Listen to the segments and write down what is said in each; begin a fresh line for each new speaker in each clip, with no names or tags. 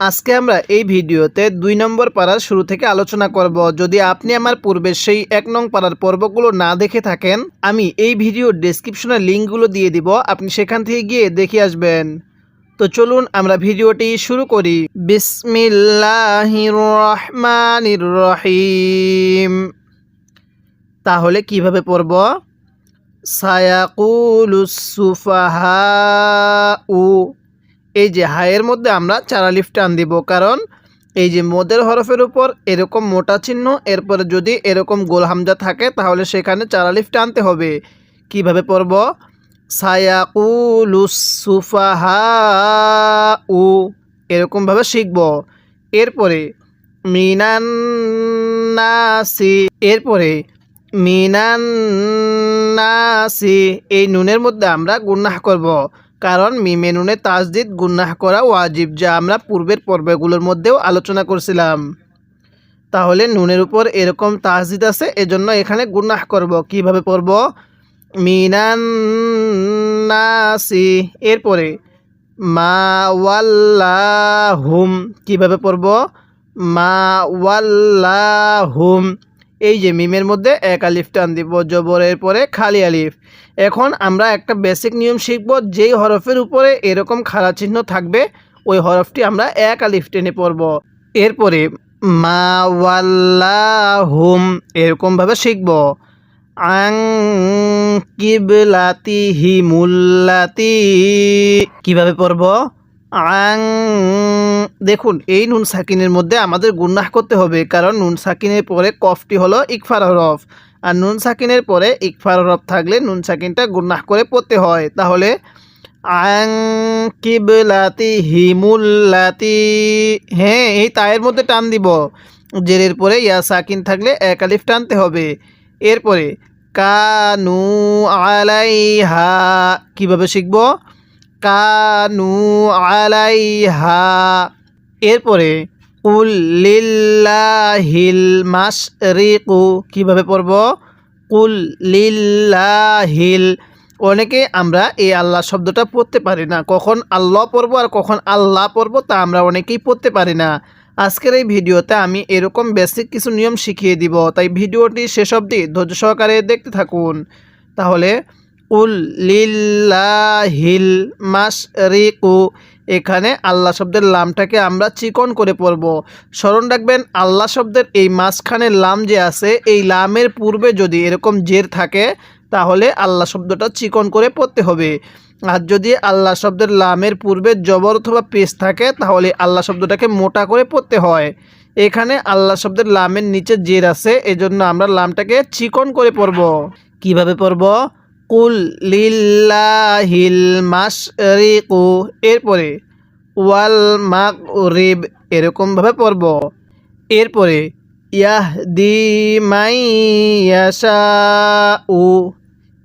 আজকে আমরা এই ভিডিওতে দুই নম্বর পাড়ার শুরু থেকে আলোচনা করব। যদি আপনি আমার পূর্বে সেই এক নং পাড়ার পর্বগুলো না দেখে থাকেন, আমি এই ভিডিওর ডেসক্রিপশনে লিঙ্কগুলো দিয়ে দিব। আপনি সেখান থেকে গিয়ে দেখে আসবেন। তো চলুন আমরা ভিডিওটি শুরু করি। বিসমিল্লাহির রহিম তাহলে কীভাবে পড়ব? সায়াকুলুস সুফাহাউ এই যে হায়ের মধ্যে আমরা চারা লিফ টান দিব, কারণ এই যে মদের হরফের উপর এরকম মোটা চিহ্ন, এরপরে যদি এরকম গোল হামজা থাকে, তাহলে সেখানে চারা লিফ টানতে হবে। কীভাবে পড়ব? সায়াকুলুস সুফাহাউ এরকমভাবে শিখব। এরপরে মিনান্নাসি এরপরে মিনান্নাসি এই নুনের মধ্যে আমরা গুন্নাহ করব। কারণ মিমে নুনে তাজদিদ গুন্নাহ করা ওয়াজিব যা আমরা পূর্বের পর্বগুলোর মধ্যেও আলোচনা করছিলাম। তাহলে নুনের উপর এরকম তাজদিদ আছে, এজন্য এখানে গুন্নাহ করব। কীভাবে পড়ব? মিনান্নাসি এরপরে, মা ওয়াল্লাহুম। কীভাবে পড়ব? মা ওয়াল্লাহুম। এই যে মিমের মধ্যে এক আলিফ টান দিব, জবরের পরে খালি আলিফ। এখন আমরা একটা বেসিক নিয়ম শিখব, যেই হরফের উপরে এরকম খাড়া চিহ্ন থাকবে, ওই হরফটি আমরা এক আলিফ টেনে পড়ব। এরপরে মা ওয়াল্লাহুম এরকমভাবে শিখব। আং কিবলাতি হিমুল্লাতি কীভাবে পড়ব? আং, দেখুন, এই নুন সাকিনের মধ্যে আমাদের গুন্নাহ করতে হবে, কারণ নুন সাকিনের পরে কফটি হলো ইকফার হরফ। আর নুন সাকিনের পরে ইকফার হরফ থাকলে নুন সাকিনটা গুন্নাহ করে পড়তে হয়। তাহলে, আং, কিবলাতি হিমুল্লাতি হ্যাঁ এই তায়ের মধ্যে টান দিব। জেরের পরে ইয়া সাকিন থাকলে এক আলিফ টানতে হবে। এরপরে, কানু আলাইহা, কীভাবে শিখব? কানু আলাইহা। এরপরে, কুল লিল্লাহিল মাশরিকু কীভাবে পড়ব? কুল লিল্লাহিল অনেকে আমরা এই আল্লাহ শব্দটা পড়তে পারি না। কখন আল্লাহ পড়ব আর কখন আল্লাহ পড়ব তা আমরা অনেকেই পড়তে পারি না। আজকের এই ভিডিওতে আমি এরকম বেসিক কিছু নিয়ম শিখিয়ে দিব। তাই ভিডিওটি শেষ অবধি ধৈর্য সহকারে দেখতে থাকুন। তাহলে উল লিল্লাহিল মাশরিকু। এখানে আল্লাহ শব্দের লামটাকে আমরা চিকন করে পড়ব। স্মরণ রাখবেন, আল্লাহ শব্দের এই মাঝখানের লাম যে আছে, এই লামের পূর্বে যদি এরকম জের থাকে, তাহলে আল্লাহ শব্দটা চিকন করে পড়তে হবে। আর যদি আল্লাহ শব্দের লামের পূর্বে জবর অথবা পেশ থাকে, তাহলে আল্লাহ শব্দটাকে মোটা করে পড়তে হয়। এখানে আল্লাহ শব্দের লামের নিচে জের আছে, এজন্য আমরা লামটাকে চিকন করে পড়ব। কীভাবে পড়ব? কুল লিল্লাহিল মাশরিকু। এরপরে, ওয়াল মাগরিব এরকমভাবে পড়ব। এরপরে ইয়াহ ইয়াহদি মাই ইয়াশাউ।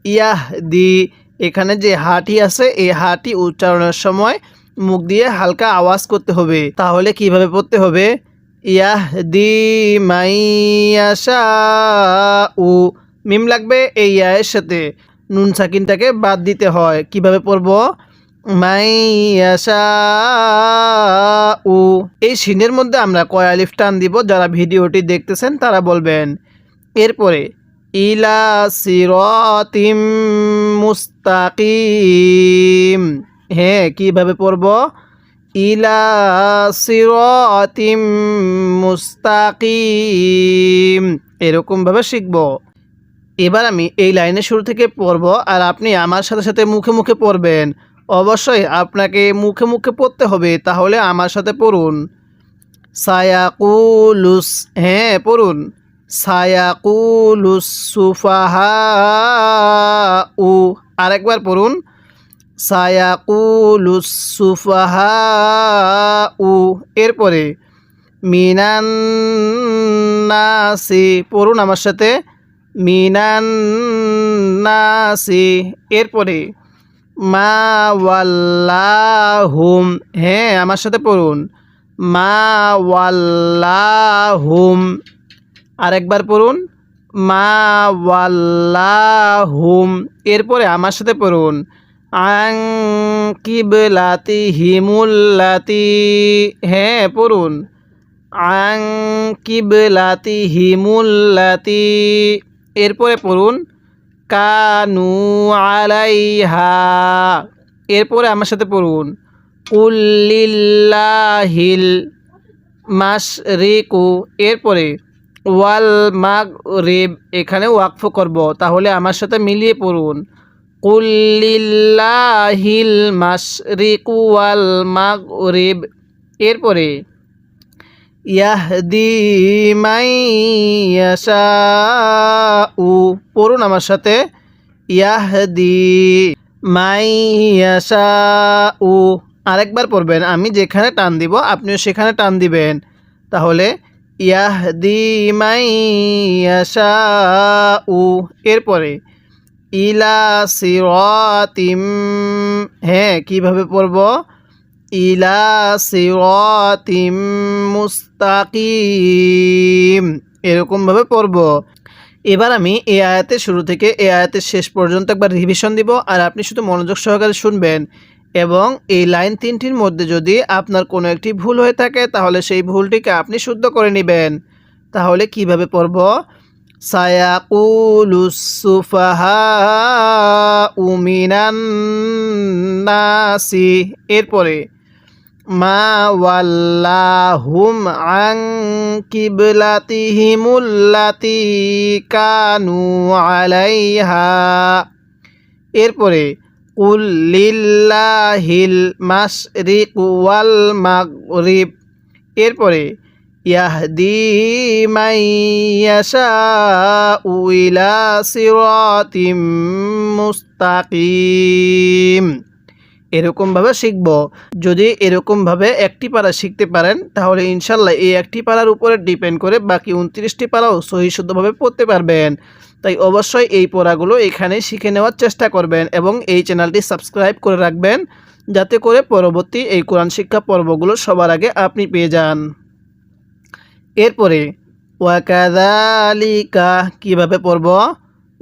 ইয়াহদি, এখানে যে হাটি আছে, এই হাটি উচ্চারণের সময় মুখ দিয়ে হালকা আওয়াজ করতে হবে। তাহলে কীভাবে পড়তে হবে? ইয়াহদি মাই ইয়াশাউ। মিম লাগবে এই ইয়ায়ের সাথে। নুন সাকিনটাকে বাদ দিতে হয়। কীভাবে পড়ব? মাইয়াশাউ এই সিনের মধ্যে আমরা কয় আলিফ টান দিব, যারা ভিডিওটি দেখতেছেন তারা বলবেন। এরপরে, ইলা সিরতিম মুস্তাকিম। হ্যাঁ কীভাবে পড়ব? ইলা সিরতিম মুস্তাকিম। এরকমভাবে শিখব। এবার আমি এই লাইনের শুরু থেকে পড়ব আর আপনি আমার সাথে সাথে মুখে মুখে পড়বেন। অবশ্যই আপনাকে মুখে মুখে পড়তে হবে, তাহলে আমার সাথে পড়ুন। সায়াকুলুস হ্যাঁ পড়ুন। সায়াকুলুস সুফাহা উ আরেকবার পড়ুন। সায়াকুলুস সুফাহা উ এরপরে মিনান্নাসি, পড়ুন আমার সাথে। মিনান্নাসি এরপরে, মা ওয়াল্লাহুম। হ্যাঁ আমার সাথে পড়ুন। মা ওয়াল্লাহুম। আরেকবার পড়ুন। মা ওয়াল্লাহুম। এরপরে আমার সাথে পড়ুন। আং কিবলাতি হিমুল্লাতি হ্যাঁ পড়ুন। আং কিবলাতি হিমুল্লাতি এরপরে পড়ুন, কানু আলাইহা। এরপরে আমার সাথে পড়ুন কুল্লিল্লাহিল মাশরিকু। এরপরে, ওয়াল মাগ রেব এখানে ওয়াকফ করব, তাহলে আমার সাথে মিলিয়ে পড়ুন কুল্লিল্লাহিল মাশরিকু ওয়াল মাগ রেব এরপরে ইয়াহদি পড়ুন আমার সাথে। ইয়াহদি মাই ইয়াশাউ। আরেকবার পড়বেন, আমি যেখানে টান দিব, আপনিও সেখানে টান দিবেন। তাহলে ইয়াহদি মাই ইয়াশাউ। এরপরে, ইলা সিরাতিম। হ্যাঁ কীভাবে পড়ব? ইলা সিরাতিম। মুস্তাকিম। এরকমভাবে পড়ব। এবার আমি এই আয়াতের শুরু থেকে এই আয়াতের শেষ পর্যন্ত একবার রিভিশন দিব আর আপনি শুধু মনোযোগ সহকারে শুনবেন এবং এই লাইন তিনটির মধ্যে যদি আপনার কোনো একটি ভুল হয়ে থাকে তাহলে সেই ভুলটিকে আপনি শুদ্ধ করে নেবেন। তাহলে কীভাবে পড়ব? সায়াকুলুসুফাহা উমিনান নাসি। এরপরে মা ওয়াল্লাহুম আং কানু আলাইহা। এরপরে কুল লিল্লাহিল মাশরিক ওয়াল মাগরিব। এরপরে, ইয়াহদি মাই ইয়াশাউ ইলা সিরাতিম মুস্তাকিম। এরকমভাবে শিখব। যদি এরকমভাবে একটি পারা শিখতে পারেন, তাহলে ইনশাল্লাহ এই একটি পারার উপরে ডিপেন্ড করে বাকি উনত্রিশটি পারাও সহি শুদ্ধভাবে পড়তে পারবেন। তাই অবশ্যই এই পড়াগুলো এখানে শিখে নেওয়ার চেষ্টা করবেন এবং এই চ্যানেলটি সাবস্ক্রাইব করে রাখবেন, যাতে করে পরবর্তী এই কোরআন শিক্ষা পর্বগুলো সবার আগে আপনি পেয়ে যান। এরপরে ওয়াকাদালিকা কীভাবে পড়ব?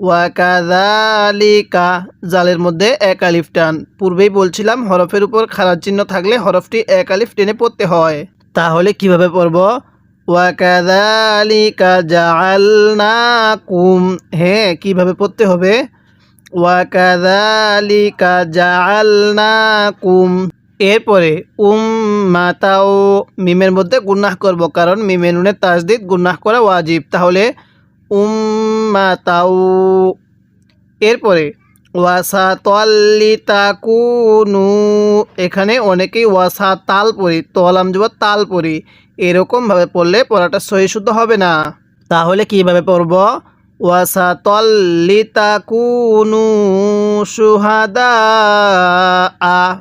ওয়াকাদালিকা জালের মধ্যে এক আলিফ টান। পূর্বেই বলছিলাম, হরফের উপর খারাপ চিহ্ন থাকলে হরফটি এক আলিফ টেনে পড়তে হয়। তাহলে কীভাবে পড়ব? ওয়াকাদালিকা জাআলনাকুম। হ্যাঁ কীভাবে পড়তে হবে? ওয়াকাদালিকা জাআলনাকুম। এরপরে, উম মাতাও মিমের মধ্যে গুন্নাহ করব, কারণ মিমে নুনের তাজদিদ গুন্নাহ করা ওয়াজিব। তাহলে উম মাতাও এরপরে ওয়াসা তল্লি তাকুনু এখানে অনেকেই ওয়াসা তাল পড়ি তলাম যাব তাল পড়ি। এরকমভাবে পড়লে পড়াটা সহি শুদ্ধ হবে না। তাহলে কীভাবে পড়ব? ওয়াসা তল্লি তাকুনু সুহাদা আ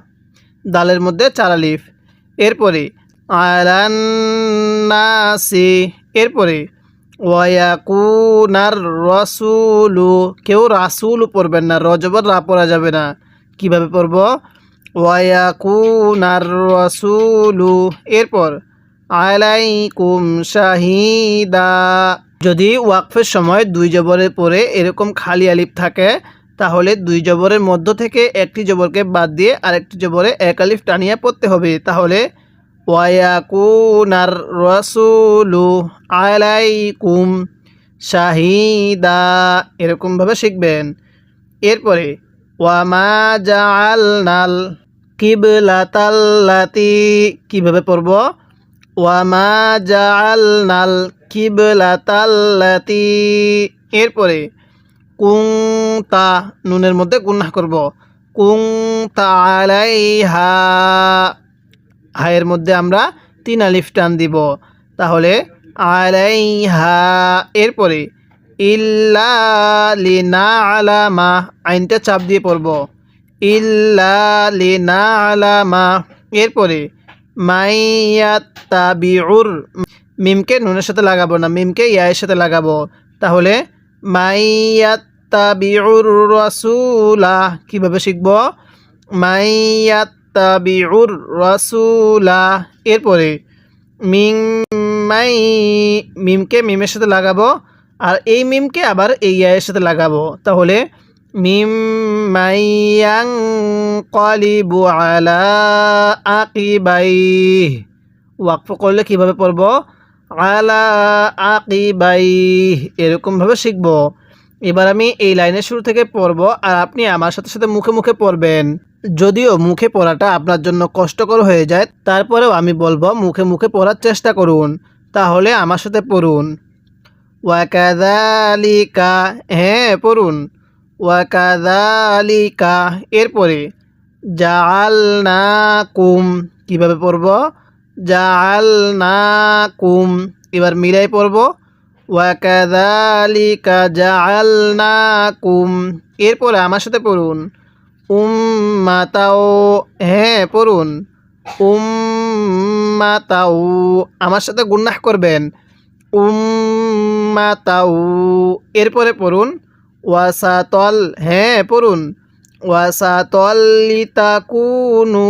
দালের মধ্যে চার আলিফ। এরপরে, আলান্নাসি। এরপরে ওয়াকুনার রসুলু। কেউ রাসুল পড়বেন না রজবর রা পড়া যাবে না। কীভাবে পড়ব? ওয়াকুনার রসুলু। এরপর, আলাইকুম শাহিদা। যদি ওয়াকফের সময় দুই জবরের পরে এরকম খালি আলিফ থাকে, তাহলে দুই জবরের মধ্য থেকে একটি জবরকে বাদ দিয়ে আরেকটি জবরে এক আলিফ টানিয়ে পড়তে হবে। তাহলে ওয়াকুনার রসুলু আলাইকুম শাহিদা এরকমভাবে শিখবেন। এরপরে ওয়ামা জাল নাল কিবলাতাল্লাতি কীভাবে পড়ব? ওয়ামা জাল নাল কিবলাতাল্লাতি এরপরে কুং তা নুনের মধ্যে গুন্নাহ করব। কুং তালাইহা হায়ের মধ্যে আমরা তিন আলিফ টান দিব। তাহলে আলাইহা, এরপরে ইল্লা লিনা আলামা আইনটা চাপ দিয়ে পড়ব। ইল্লা লিনা আলামা এরপরে মাইয়াত্তাবিউর, মিমকে নুনের সাথে লাগাবো না, মিমকে ইয়ায়ের সাথে লাগাবো। তাহলে মাইয়াত্তাবিউর রাসূলা, কীভাবে শিখব? মাইয়াত্তাবিউর রাসূলা। এরপরে মিং মাই, মিমকে মিমের সাথে লাগাবো, আর এই মিমকে আবার এই আয়ের সাথে লাগাবো। তাহলে মিম মাইয়াং কলিবু আলা আকিবাই। ওয়াকফ করলে কীভাবে পড়ব? আলা আকিবাই। এরকমভাবে শিখব। এবার আমি এই লাইনের শুরু থেকে পড়ব, আর আপনি আমার সাথে সাথে মুখে মুখে পড়বেন। যদিও মুখে পড়াটা আপনার জন্য কষ্টকর হয়ে যায়, তারপরেও আমি বলব মুখে মুখে পড়ার চেষ্টা করুন, তাহলে আমার সাথে পড়ুন। ওয়াকাদালিকা হ্যাঁ পড়ুন। ওয়াকাদালিকা, এরপরে, জাআলনাকুম, কীভাবে পড়ব? জাআলনাকুম, এবার মিলাই পড়ব। ওয়াকাদালিকা, জাআলনাকুম, এরপরে আমার সাথে পড়ুন। উম্মাতাও হ্যাঁ পড়ুন। উম উম্মাতাও, আমার সাথে গুন্নাহ করবেন। উম উম্মাতাউ এরপরে পড়ুন। ওয়াসাতল হ্যাঁ পড়ুন। ওয়াসাতল লিতাকুনু,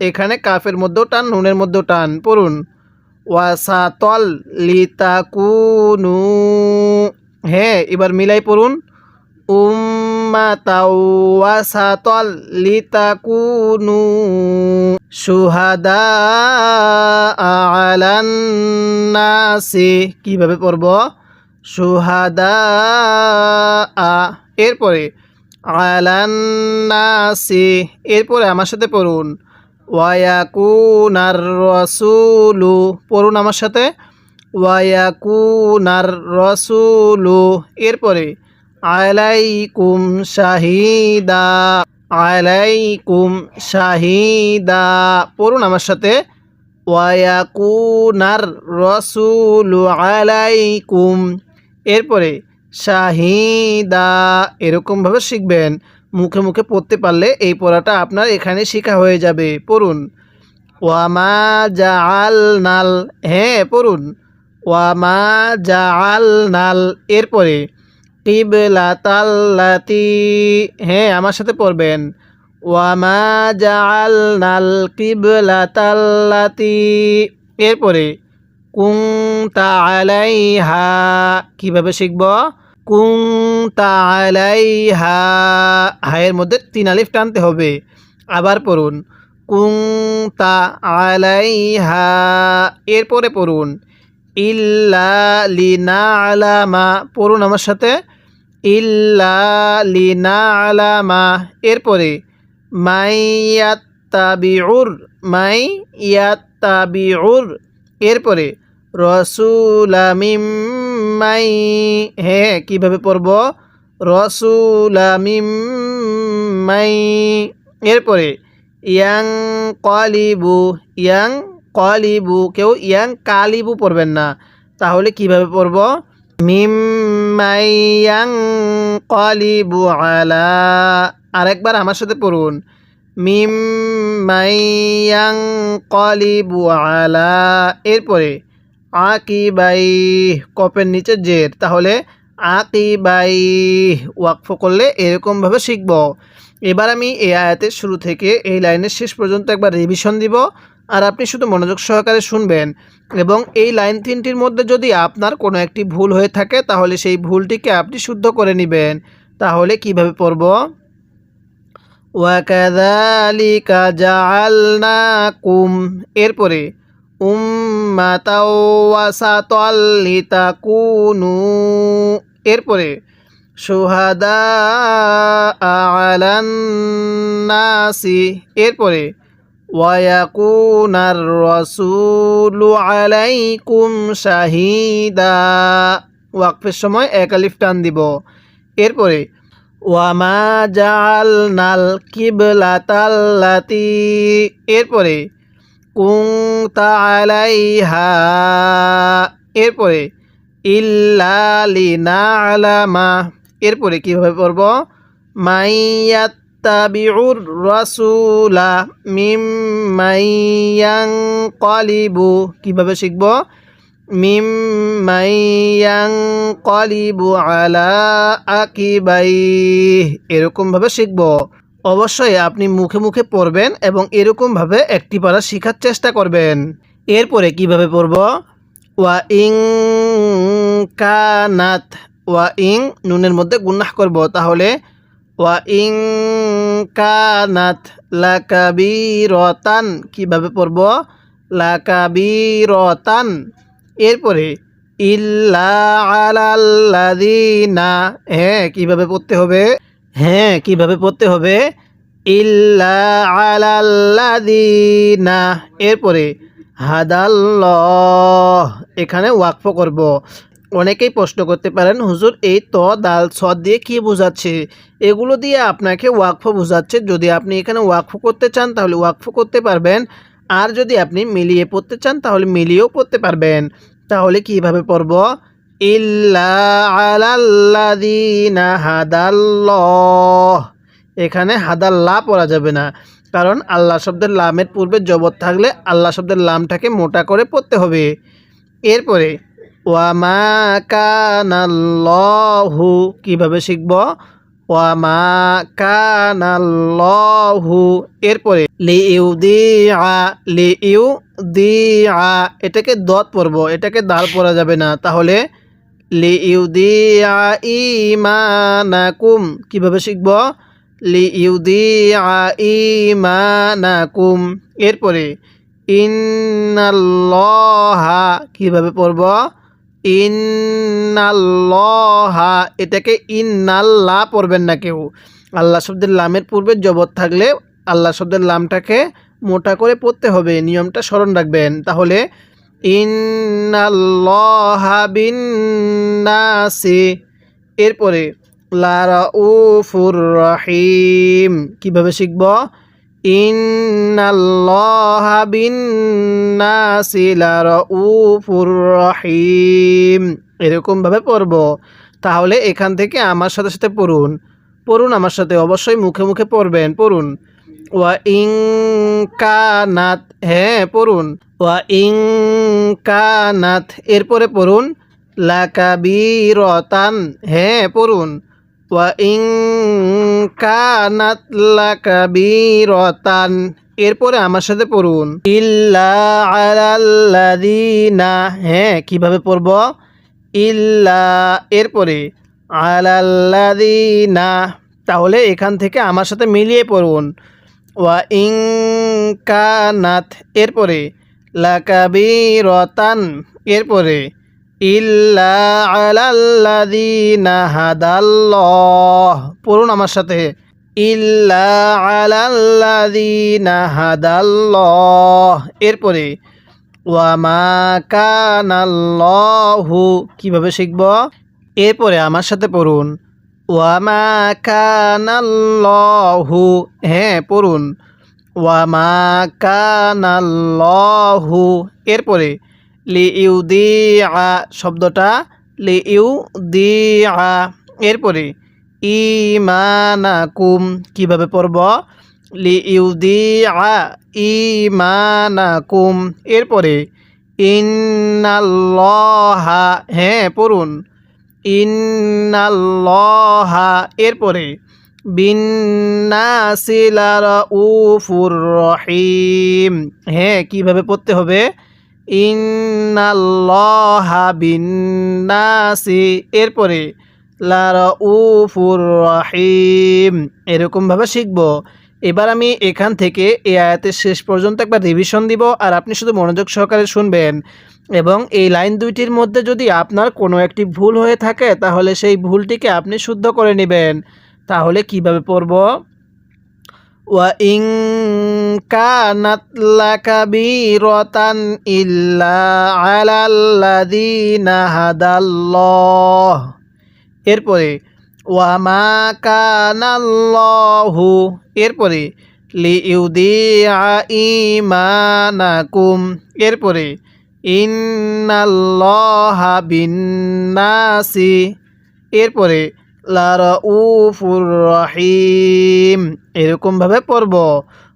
এখানে কাফের মধ্যেও টান, নুনের মধ্যেও টান, পড়ুন। ওয়াসাতল লিতাকুনু হ্যাঁ এবার মিলাই পড়ুন। উম্মাতাউ ওয়াসাতল লিতাকুনু সুহাদা আলান নাসি। কীভাবে পড়ব? সুহাদা এরপরে আলান নাসি। এরপরে আমার সাথে পড়ুন। ওয়াকুনার রসুলু। পড়ুন আমার সাথে। ওয়াকুনার রসুলু। এরপরে আলাইকুম শাহিদা আলাইকুম শাহিদা। পড়ুন আমার সাথে। ওয়াকুনার রসুলু আলাইকুম। এরপরে, শাহিদা, এরকমভাবে শিখবেন। মুখে মুখে পড়তে পারলে এই পড়াটা আপনার এখানে শেখা হয়ে যাবে। পড়ুন। ওয়ামা জাআল নাল হ্যাঁ পড়ুন। ওয়ামা জাআল নাল এরপরে কিবলাতাল্লাতি হ্যাঁ আমার সাথে পড়বেন। ওয়ামা জাআল নাল কিবলাতাল্লাতি এরপরে কুং তালাইহা কীভাবে শিখব? কুং তালাইহা হায়ের মধ্যে তিন আলিফ টানতে হবে। আবার পড়ুন। কুং তা আলাইহা। এরপরে পড়ুন। ইল্লা লিনা আলামা পড়ুন আমার সাথে। ইল্লা লিনা আলামা এরপরে, মাই ইয়াত্তাবিউর মাই ইয়াত্তাবিউর, এরপরে রসুলামিম মাই হ্যাঁ কীভাবে পড়ব? রসুলামিম মাই এরপরে, ইয়াং কলিবু ইয়াং কলিবু, কেউ ইয়াং কালিবু পড়বেন না, তাহলে কীভাবে পড়ব? আরেকবার আমার সাথে পড়ুন। মিম মাইয়াং কলিবু আলা। এরপরে আকিবাই কপের নিচে জের। তাহলে আকিবাই ওয়াকফ করলে এরকমভাবে শিখব। এবার আমি এই আয়াতের শুরু থেকে এই লাইনের শেষ পর্যন্ত একবার রিভিশন দিব। আর আপনি শুধু মনোযোগ সহকারে শুনবেন এবং এই লাইন তিনটির মধ্যে যদি আপনার কোনো একটি ভুল হয়ে থাকে, তাহলে সেই ভুলটিকে আপনি শুদ্ধ করে নেবেন। তাহলে কীভাবে পড়ব? ওয়াকাদালিকা জাআলনাকুম। এরপরে, উম্মাতাও ওয়াসাতাল লিতাকুনু। এরপরে সুহাদা আলান্নাসি। এরপরে ওয়াকুনার রসুলু আলাইকুম শাহিদা ওয়াকফের সময় এক আলিফ টান দিব। এরপরে ওয়ামা জাল নাল কিবলাতাল্লাতি এরপরে কুং তালাইহা এরপরে ইল্লালি না আলামা এরপরে কীভাবে পড়ব? মাইয়াত রসুলা মিম মাইয়াং কলিবু কীভাবে শিখব? মিম মাইয়াং কলিবু আলা আকিবাই এরকমভাবে শিখব। অবশ্যই আপনি মুখে মুখে পড়বেন এবং এরকমভাবে একটি পারা শেখার চেষ্টা করবেন। এরপরে কীভাবে পড়ব? ওয়া ইং কানাত। ওয়া ইং নুনের মধ্যে গুন্নাহ করব। তাহলে ওয়া ইং কানাত লাকাবিরতান। কীভাবে পড়ব? লাকাবিরতান। এরপরে, ইল্লা হ্যাঁ কীভাবে পড়তে হবে? হ্যাঁ কীভাবে পড়তে হবে? ইল্লা আলাল্লাযিনা। এরপরে, হাদাল্লাহ। এখানে ওয়াকফ করব। অনেকেই প্রশ্ন করতে পারেন, হুজুর, এই ত, দাল সদ দিয়ে কি বোঝাচ্ছে? এগুলো দিয়ে আপনাকে ওয়াকফ বোঝাচ্ছে। যদি আপনি এখানে ওয়াকফ করতে চান, তাহলে ওয়াকফ করতে পারবেন। আর যদি আপনি মিলিয়ে পড়তে চান, তাহলে মিলিয়েও পড়তে পারবেন। তাহলে কীভাবে পড়ব? ইল্লা হাদাল্লাহ। এখানে হাদাল্লাহ পড়া যাবে না। কারণ আল্লাহ শব্দের লামের পূর্বে জবর থাকলে আল্লাহ শব্দের লামটাকে মোটা করে পড়তে হবে। এরপরে ওয়ামা কানাল্লাহু, কীভাবে শিখব? ওয়ামা কানাল্লাহু, এরপরে লি you the a Li you দি আ এটাকে দত পড়ব, এটাকে দাল পড়া যাবে না। তাহলে লি ইউ দি আ ইমানাকুম কীভাবে শিখব? লি ইউ দি আ ইমানাকুম এরপরে ইন্নাল্লাহা, কীভাবে পড়ব? ইন্নাল্লাহা। এটাকে ইন্নাল্লাহ পড়বেন না কেউ। আল্লাহ শব্দের লামের পূর্বে জবর থাকলে আল্লাহ শব্দের লামটাকে মোটা করে পড়তে হবে, নিয়মটা স্মরণ রাখবেন। তাহলে, ইন্নাল্লাহা বিন্নাসি। এরপরে, লারাউফুর রহিম। কীভাবে শিখব? এরকম ভাবে পড়ব। তাহলে এখান থেকে আমার সাথে সাথে পড়ুন। পড়ুন আমার সাথে, অবশ্যই মুখে মুখে পড়বেন, পড়ুন। ওয়া ইং কানাত হ্যাঁ পড়ুন। ওয়া ইং কানাত, এরপরে পড়ুন। লাকাবিরতান হ্যাঁ পড়ুন। ওয়া ইং কানাত লাকাবিরতান এরপরে আমার সাথে পড়ুন। ইল্লা আলাল্লাযিনা হ্যাঁ কীভাবে পড়ব? ইল্লা এরপরে আলাল্লাযিনা তাহলে এখান থেকে আমার সাথে মিলিয়ে পড়ুন। ওয়া ইং কানাত এরপরে লাকাবিরতান এরপরে ইল্লা পড়ুন আমার সাথে। ইল্লা এরপরে ওয়ামা কীভাবে শিখব? এরপরে আমার সাথে পড়ুন। ওয়ামা কানাল্লাহু। হ্যাঁ পড়ুন। ওয়ামা কানাল্লাহু। এরপরে লি ইউ দি আ শব্দটা লি ইউ দি আ এরপরে ইমানাকুম কীভাবে পড়ব? লি ইউ দি আ ইমানাকুম এরপরে, ইন্নাল্লাহা হ্যাঁ পড়ুন। ইন্নাল্লাহা, এরপরে বিন্নাসিলার উফুর রহিম। হ্যাঁ কীভাবে পড়তে হবে? ইন্নাল্লাহা বিন্নাসি। এরপরে লারা উফুর রহিম এরকমভাবে শিখব। এবার আমি এখান থেকে এই আয়াতের শেষ পর্যন্ত একবার রিভিশন দিব আর আপনি শুধু মনোযোগ সহকারে শুনবেন। এবং এই লাইন দুইটির মধ্যে যদি আপনার কোনো একটি ভুল হয়ে থাকে, তাহলে সেই ভুলটিকে আপনি শুদ্ধ করে নেবেন। তাহলে কীভাবে পড়ব? ওয়া ইং কানাত লাকাবিরাতান ইল্লা আলাল্লাযিনা হাদাল্লাহ এরপরে ওয়ামা কানাল্লাহু এরপরে লিইউদিআ ঈমানাকুম এরপরে ইন্নাল্লাহা বিন্নাসি এরপরে লারাউফুর রহিম এরকমভাবে পড়ব।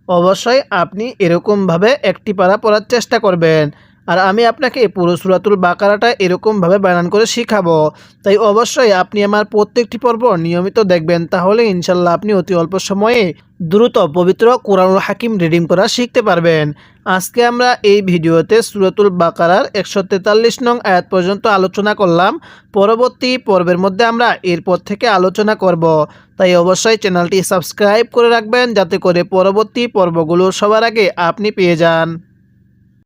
অবশ্যই আপনি এরকমভাবে একটি পারা পড়ার চেষ্টা করবেন। আর আমি আপনাকে পুরো সুরাতুল বাকারাটা এরকমভাবে বানান করে শিখাবো। তাই অবশ্যই আপনি আমার প্রত্যেকটি পর্ব নিয়মিত দেখবেন, তাহলে ইনশাল্লাহ আপনি অতি অল্প সময়ে দ্রুত পবিত্র কোরআনুল হাকিম রিডিং করা শিখতে পারবেন। আজকে আমরা এই ভিডিওতে সুরাতুল বাকারার একশো তেতাল্লিশ নং আয়াত পর্যন্ত আলোচনা করলাম। পরবর্তী পর্বের মধ্যে আমরা এরপর থেকে আলোচনা করব। তাই অবশ্যই চ্যানেলটি সাবস্ক্রাইব করে রাখবেন, যাতে করে পরবর্তী পর্বগুলো সবার আগে আপনি পেয়ে যান।